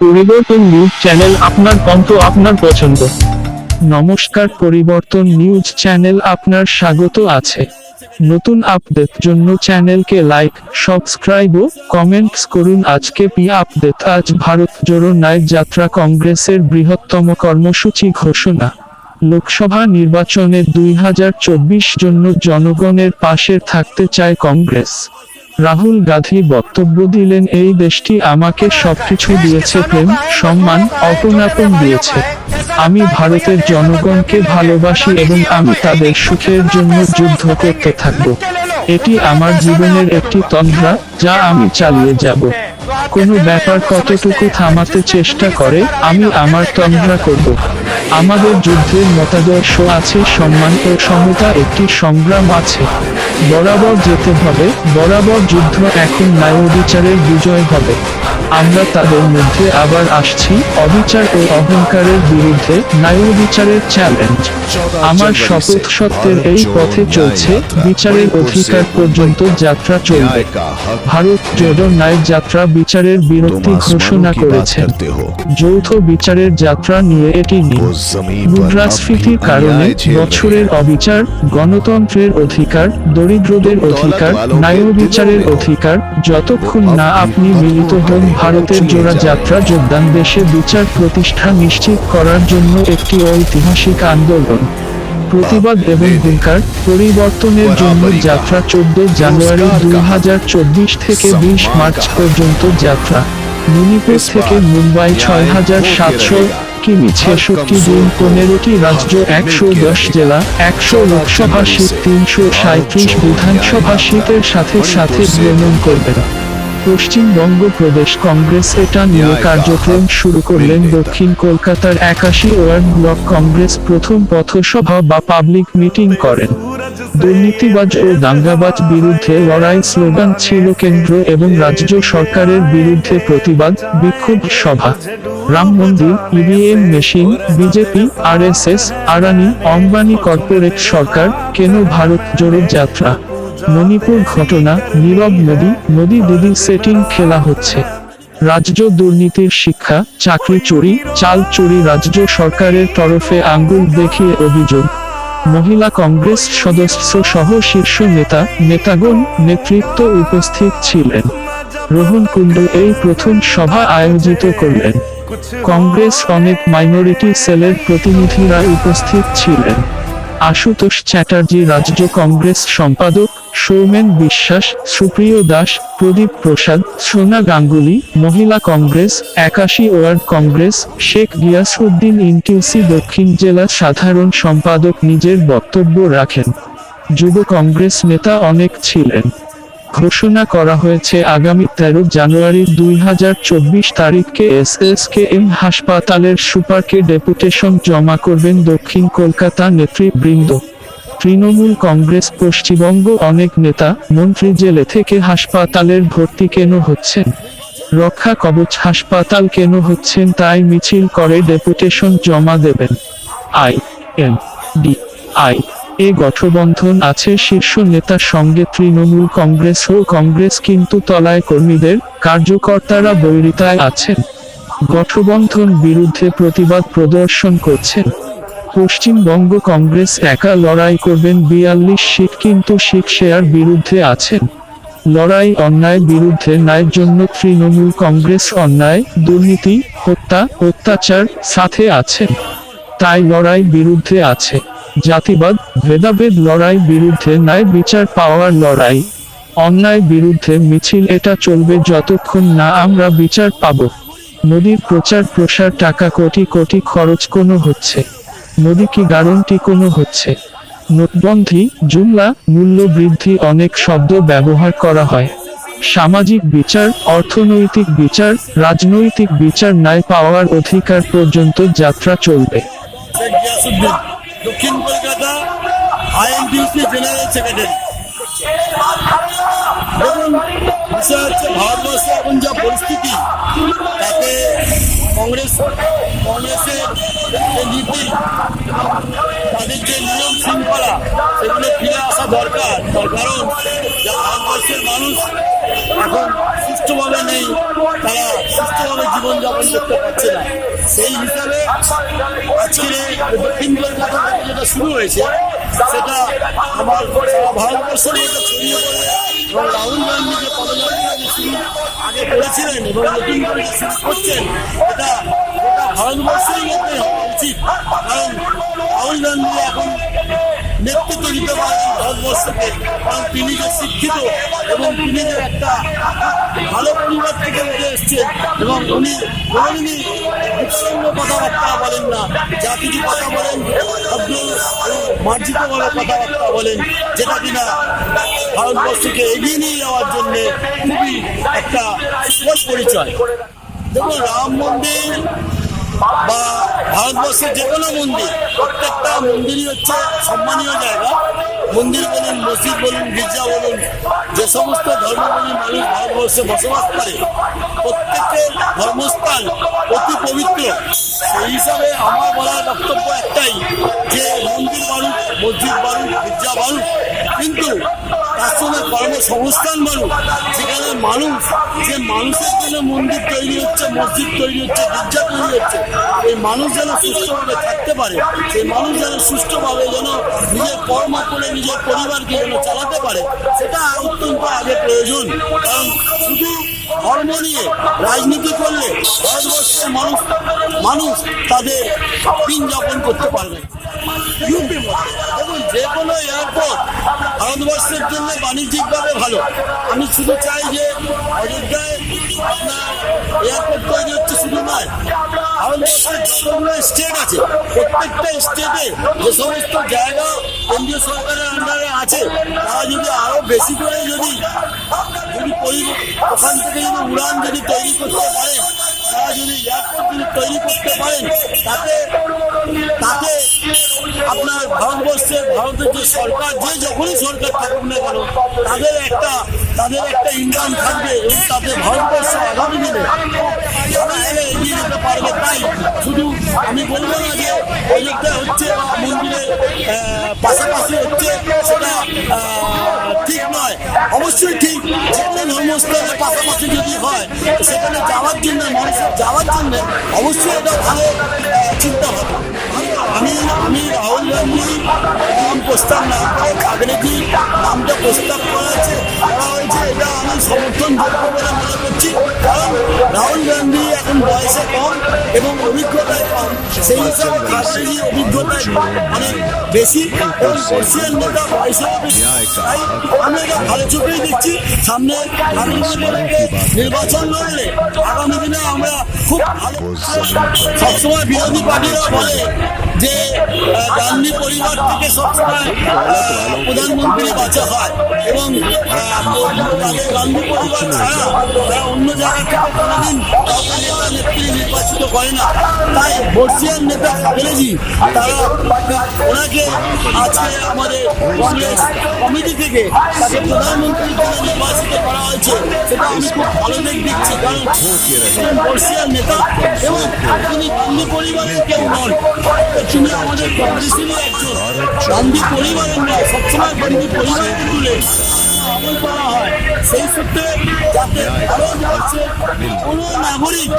পরিবর্তন news channel আপনার কণ্ঠ আপনার পছন্দ। নমস্কার, পরিবর্তন নিউজ চ্যানেল আপনার স্বাগত আছে। নতুন আপডেট জন্য চ্যানেলকে লাইক, সাবস্ক্রাইব ও কমেন্টস করুন। আজকে পি আপডেট, আজ ভারত জোড়ো ন্যায় যাত্রা কংগ্রেসের বৃহত্তম কর্মসূচি ঘোষণা। লোকসভা নির্বাচনে দুই হাজার চব্বিশ জন্য জনগণের পাশে থাকতে চায় কংগ্রেস। রাহুল গান্ধী বক্তব্য দিলেন, এই দেশটি আমাকে সবকিছু দিয়েছে, প্রেম, সম্মান অপনাপন দিয়েছে। আমি ভারতের জনগণকে ভালোবাসি এবং আমি তাদের সুখের জন্য যুদ্ধ করতে থাকব। এটি আমার জীবনের একটি তন্দ্রা যা আমি চালিয়ে যাব। কোনো ব্যাপার কতটুকু থামাতে চেষ্টা করে, আমি আমার তন্দ্রা করব। আমাদের যুদ্ধের মতাদর্শ আছে, সম্মান ও সমতা একটি সংগ্রাম আছে। বরাবর যেতে হবে, বরাবর যুদ্ধ এখন ন্যায় বিচারের বিজয় হবে। আমরা তাদের মধ্যে আবার আসছি, অবিচার ও অহংকারের বিরুদ্ধে ন্যায় বিচারের চ্যালেঞ্জ আমার শপথ সত্যের এই পথে চলছে, বিচারের অধিকার পর্যন্ত যাত্রা চলবে। ভারত জোড়ো ন্যায় যাত্রা বিচারের বিরক্তি ঘোষণা করেছেন। যৌথ বিচারের যাত্রা নিয়ে এটি মুদ্রাস্ফীতির কারণে বছরের অবিচার গণতন্ত্রের অধিকার দরিদ্রদের অধিকার ন্যায় বিচারের অধিকার যতক্ষণ না আপনি মিলিত হন ভারতের জোড়া যাত্রা যোগদান দেশে বিচার প্রতিষ্ঠা নিশ্চিত করার জন্য একটি ঐতিহাসিক আন্দোলন। প্রতিবাদ এবং হুঙ্কার পরিবর্তনের জন্য যাত্রা চোদ্দ জানুয়ারি দুই হাজার চব্বিশ থেকে বিশ মার্চ পর্যন্ত যাত্রা। মণিপুর থেকে মুম্বাই ছয় হাজার সাতশো কিমি ছেষট্টি দিন পনেরোটি রাজ্য একশো দশ জেলা একশো লোকসভা সিট তিনশো সাঁত্রিশ বিধানসভা সিটের সাথে সাথে ভ্রমণ করবেন পশ্চিমবঙ্গ প্রদেশ কংগ্রেস এটা নিয়ে কার্যক্রম শুরু করলেন দক্ষিণ কলকাতার একাশি ওয়ার্ড ব্লক কংগ্রেস প্রথম পথসভা বা পাবলিক মিটিং করেন। দুর্নীতিবাজ ও দাঙ্গাবাজ বিরুদ্ধে লড়াই স্লোগান ছিল কেন্দ্র এবং রাজ্য সরকারের বিরুদ্ধে প্রতিবাদ বিক্ষোভ সভা। Ram Mandir EVM machine BJP RSS Arani Ambani corporate সরকার কেন ভারত জোড়ো যাত্রা? মণিপুর ঘটনা, নীরব মোদী মোদী দিদি সেটিং খেলা হচ্ছে। রাজ্য দুর্নীতির শিক্ষা, চাকরি চুরি, চাল চুরি রাজ্য সরকারের তরফে আঙ্গুল দেখিয়ে অভিযোগ। মহিলা কংগ্রেস সদস্য সহ শীর্ষ নেতা, নেতাগণ, নেতৃত্ব উপস্থিত ছিলেন। রোহন কুণ্ডু এই প্রথম সভা আয়োজিত করলেন। কংগ্রেস অনেক মাইনরিটি সেলের প্রতিনিধিরা উপস্থিত ছিলেন। আশুতোষ চ্যাটার্জি রাজ্য কংগ্রেস সম্পাদক সৌমেন বিশ্বাস, সুপ্রিয় দাস, প্রদীপ প্রসাদ, সোনা গাঙ্গুলি, মহিলা কংগ্রেস, একাশি ward Congress, Sheikh Giasuddin INTUC দক্ষিণ জেলা সাধারণ সম্পাদক নিজের বক্তব্য রাখেন। যুব কংগ্রেস নেতা অনেক ছিলেন। ঘোষণা করা হয়েছে আগামী তেরো জানুয়ারি দুই হাজার চব্বিশ তারিখকে এস এস কে এম হাসপাতালের সুপারকে ডেপুটেশন জমা করবেন দক্ষিণ কলকাতা নেতৃবৃন্দ। তৃণমূল কংগ্রেস, পশ্চিমবঙ্গ, অনেক নেতা, মন্ত্রী জেলে থেকে হাসপাতালের ভর্তি কেন হচ্ছেন? রক্ষা কবচ হাসপাতাল কেন হচ্ছেন? তাই মিছিল করে ডেপুটেশন জমা দেবেন। I N D I. A গঠবন্ধন আছে শীর্ষ নেতার সঙ্গে তৃণমূল কংগ্রেস ও কংগ্রেস কিন্তু তলায় কর্মীদের কার্যকর্তারা বৈরিতায় আছেন। গঠবন্ধন বিরুদ্ধে প্রতিবাদ প্রদর্শন করছেন। পশ্চিমবঙ্গ কংগ্রেস একা লড়াই করবেন বিয়াল্লিশ সিট কিন্তু শিখ শেয়ার বিরুদ্ধে আছেন। লড়াই অন্যায় বিরুদ্ধে ন্যায়ের জন্য তৃণমূল কংগ্রেস অন্যায়, দুর্নীতি, হত্যা, অত্যাচার সাথে আছেন। তাই লড়াই বিরুদ্ধে আছে। জাতিবাদ, ভেদাভেদ লড়াই বিরুদ্ধে ন্যায় বিচার পাওয়ার লড়াই। অন্যায় বিরুদ্ধে মিছিল এটা চলবে যতক্ষণ না আমরা বিচার পাব। মোদির প্রচার প্রসার টাকা কোটি কোটি খরচ কোনো হচ্ছে। মোদি কি গ্যারান্টি কোনো হচ্ছে? নোটবন্ধি, জুমলা মূল্য বৃদ্ধি অনেক শব্দ ব্যবহার করা হয়। সামাজিক বিচার, অর্থনৈতিক বিচার, রাজনৈতিক বিচার ন্যায় পাওয়ার অধিকার পর্যন্ত যাত্রা চলবে। দক্ষিণ কলকাতা দেখুন হচ্ছে ভারতবর্ষে এখন যা পরিস্থিতি, তাতে কংগ্রেস, কংগ্রেসের যে নীতি, তাদের যে নিয়ম শৃঙ্খলা, সেগুলো ফিরে আসা দরকার। তার কারণ, যে ভারতবর্ষের মানুষ এখন সুষ্ঠুভাবে নেই, তারা সুষ্ঠুভাবে জীবনযাপন করতে পারছে না। সেই হিসাবে আজকের দক্ষিণ কলকাতা যেটা শুরু হয়েছে, সেটা আমার ভারতবর্ষের ছড়িয়ে পড়ে এবং রাহুল গান্ধী যে পদযাত্রা আগে করেছিলেন এবং নতুন করে শুরু করছেন, এটা গোটা হওয়া উচিত। কারণ রাহুল গান্ধী এখন নেতৃত্ব দিতে পারেন তিনি যে শিক্ষিত এবং তিনি একটা ভালো থেকে উঠে এসছেন এবং উনি কোনোদিনই বিচ্ছিন্ন কথাবার্তা বলেন না, যা কিছু কথা বলেন ভদ্র এবং মার্জিতভাবে কথাবার্তা বলেন, যেটা কিনা ভারতবর্ষকে এগিয়ে নিয়ে যাওয়ার জন্য খুবই একটা পরিচয়। দেখুন, রাম মন্দির বা ভারতবর্ষের যে কোনো মন্দির, প্রত্যেকটা মন্দিরই হচ্ছে সম্মানীয় জায়গা। মন্দির বলুন, মসজিদ বলুন, গির্জা বলুন, যে সমস্ত ধর্ম ধর্মগুলি মানুষ ভারতবর্ষে বসবাস করে, প্রত্যেকের ধর্মস্থান অতি পবিত্র। সেই হিসাবে আমার বলার বক্তব্য একটাই, যে মন্দির বাড়ুক, মসজিদ বাড়ুক, গির্জা বাড়ুক, কিন্তু তার সঙ্গে কর্মসংস্থান বাড়ুক। যেখানে মানুষ যে মানুষের জন্য মন্দির তৈরি হচ্ছে, মসজিদ তৈরি হচ্ছে, গির্জা তৈরি হচ্ছে, এই মানুষ যেন সুস্থভাবে থাকতে পারে, সেই মানুষ যেন সুস্থভাবে যেন নিজের কর্ম করে নিজের পরিবারকে যেন চালাতে পারে, সেটা অত্যন্ত আগে প্রয়োজন। কারণ শুধু ধর্ম নিয়ে রাজনীতি করলে ভারতবর্ষের মানুষ মানুষ তাদের দিন যাপন করতে পারবে না। যে কোনো এয়ারপোর্ট ভারতবর্ষের জন্য বাণিজ্যিকভাবে ভালো। আমি শুধু চাই যে অযোধ্যায় আপনার এয়ারপোর্ট তৈরি হচ্ছে শুধু নয়, ভারতবর্ষের যতগুলো স্টেট আছে, প্রত্যেকটা স্টেটে যে সমস্ত জায়গা কেন্দ্রীয় সরকারের আন্ডারে আছে, তারা যদি আরও বেশি করে যদি যদি ওখান থেকে যদি উড়ান যদি তৈরি করতে পারেন, তারা যদি এয়ারপোর্ট যদি তৈরি করতে পারেন, তাতে তাতে আপনার ভারতবর্ষের, ভারতের যে সরকার, যে যখনই সরকার থাকুক না কেন, তাদের একটা তাদের একটা ইনকাম থাকবে এবং তাদের ভারতবর্ষ আগামী দিনে এগিয়ে যেতে পারবে তাই শুধু আমি বলব না যে অযোধ্যা হচ্ছে বা মন্দিরের পাশাপাশি হচ্ছে সেটা ঠিক নয়। অবশ্যই ঠিক যে কোনো ধর্মস্থানের পাশাপাশি যদি হয়, সেখানে যাওয়ার জন্য, মানুষের যাওয়ার জন্য অবশ্যই এটা ভালো চিন্তা ভাবনা। আমি আমি রাহুল গান্ধী নাম প্রস্তাব না করে কাগরেজি নামটা প্রস্তাব করা হয়েছে করা হয়েছে এটা আমি সমর্থন যোগ্য বলে মনে করছি কারণ রাহুল গান্ধী এখন বয়সে কম এবং অভিজ্ঞতায় কম সেই হিসাবে কাগরেজি অভিজ্ঞতায় অনেক বেশি এবং বর্ষিয়ান নেতা বয়সেও বেশি তাই আমি এটা ভালো চোখেই দেখছি সামনে নির্বাচন লড়লে আগামী দিনে আমরা খুব ভালো সবসময় বিরোধী পার্টিরা বলে যে গান্ধী পরিবার থেকে সবসময় প্রধানমন্ত্রী বাঁচা হয় এবং তাদের গান্ধী পরিবার ছাড়া অন্য জায়গা থেকে কোনোদিন নেতা, নেত্রী নির্বাচিত করে না। তাই বর্ষিয়ান নেতা খাগেলেজি তারা ওনাকে আজকে আমাদের কংগ্রেস কমিটি থেকে তাকে প্রধানমন্ত্রীর জন্য নির্বাচিত করা হয়েছে। সেটা আমি খুব ভালো দিক দিচ্ছি কারণ বর্ষিয়ান নেতা এবং তিনি গান্ধী পরিবারের কেউ নন। তিনি আমাদের গান্ধী পরিবারের নয় সবসময় গান্ধী পরিবারের সেই সূত্রে যাতে কোনো নাগরিক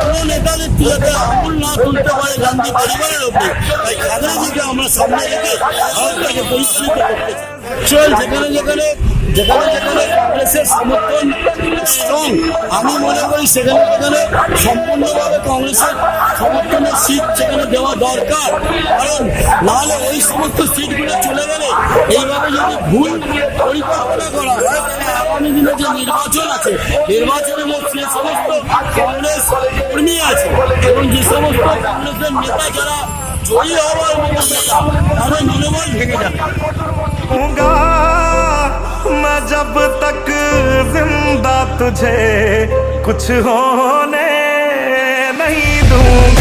কোনো নেতাদের যাতে আমল না তুলতে পারে গান্ধী পরিবারের ওপরে, তাই খাগড়াজিকে আমরা সামনে রেখে ভারতটাকে করতে চাই। চল, যেখানে যেখানে যেখানে যেখানে সমর্থন স্ট্রং আমি মনে করি সেখানে সম্পূর্ণভাবে কংগ্রেসের সমর্থনের সিট সেখানে দেওয়া দরকার। কারণ নাহলে ওই সমস্ত সিটগুলো চলে গেলে এইভাবে যদি ভুল পরিকল্পনা করা হয়, তাহলে যে নির্বাচন আছে নির্বাচনের মধ্যে যে সমস্ত কংগ্রেস কর্মী আছে যে সমস্ত কংগ্রেসের নেতা যারা জয়ী হওয়ার মতো তাদের दूँगा मैं जब तक ज़िंदा तुझे कुछ होने नहीं दूँगा।